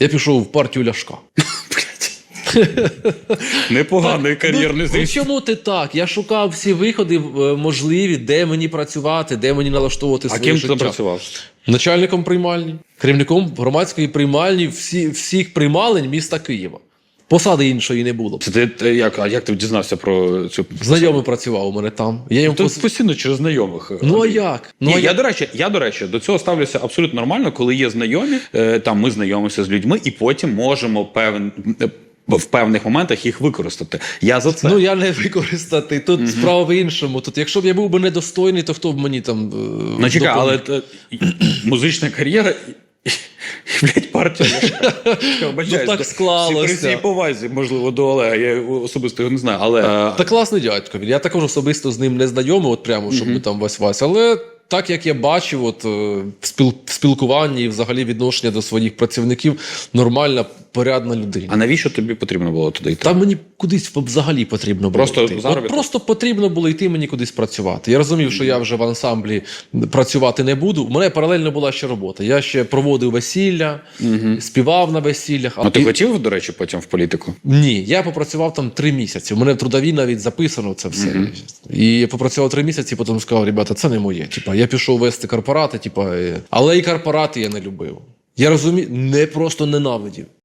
Я пішов в партію Ляшка. Непоганий кар'єрний Ну, ну, чому ти так? Я шукав всі виходи е, можливі, де мені працювати, де мені налаштовувати А своє ким ти життя. там працював? Начальником приймальні, керівником громадської приймальні всі, всіх приймалень міста Києва. Посади іншої не було. Це ти, як, а як ти дізнався про цю Знайомий працював у мене там. Я Ти пос... постійно через знайомих. Ну а як? Ну, Ні, а я, як? до речі, я, до речі, до цього ставлюся абсолютно нормально, коли є знайомі, е, там ми знайомимося з людьми, і потім можемо певн, е, в певних моментах їх використати. Я за це. Ну я не використати. Тут справа в іншому. Тут, якщо б я був би недостойний, то хто б мені там. е, Ну чекай, але музична кар'єра. Блять, партія. Ну, так склалося. При всій повазі, можливо, до Олега. Я особисто його не знаю. Але е, Та класний дядько. він. Я також особисто з ним не знайомий, от прямо, щоб ми там вась вась. Але так як я бачив, от е, в спілкуванні і взагалі відношення до своїх працівників, нормальна, порядна людина. а навіщо тобі потрібно було туди йти? Та мені кудись взагалі потрібно було Просто йти. От просто потрібно було йти мені кудись працювати. Я розумів, що я вже в ансамблі працювати не буду. У мене паралельно була ще робота. Я ще проводив весілля, співав на весіллях. Ну ти І- хотів, до речі, потім в політику? ні, я попрацював там три місяці. У мене в трудовій навіть записано це все. І я попрацював три місяці, потім сказав, ребята, це не моє. Типа, я пішов вести корпорати, типа, е, але і корпорати я не любив. Я розумію, не просто ненавидів.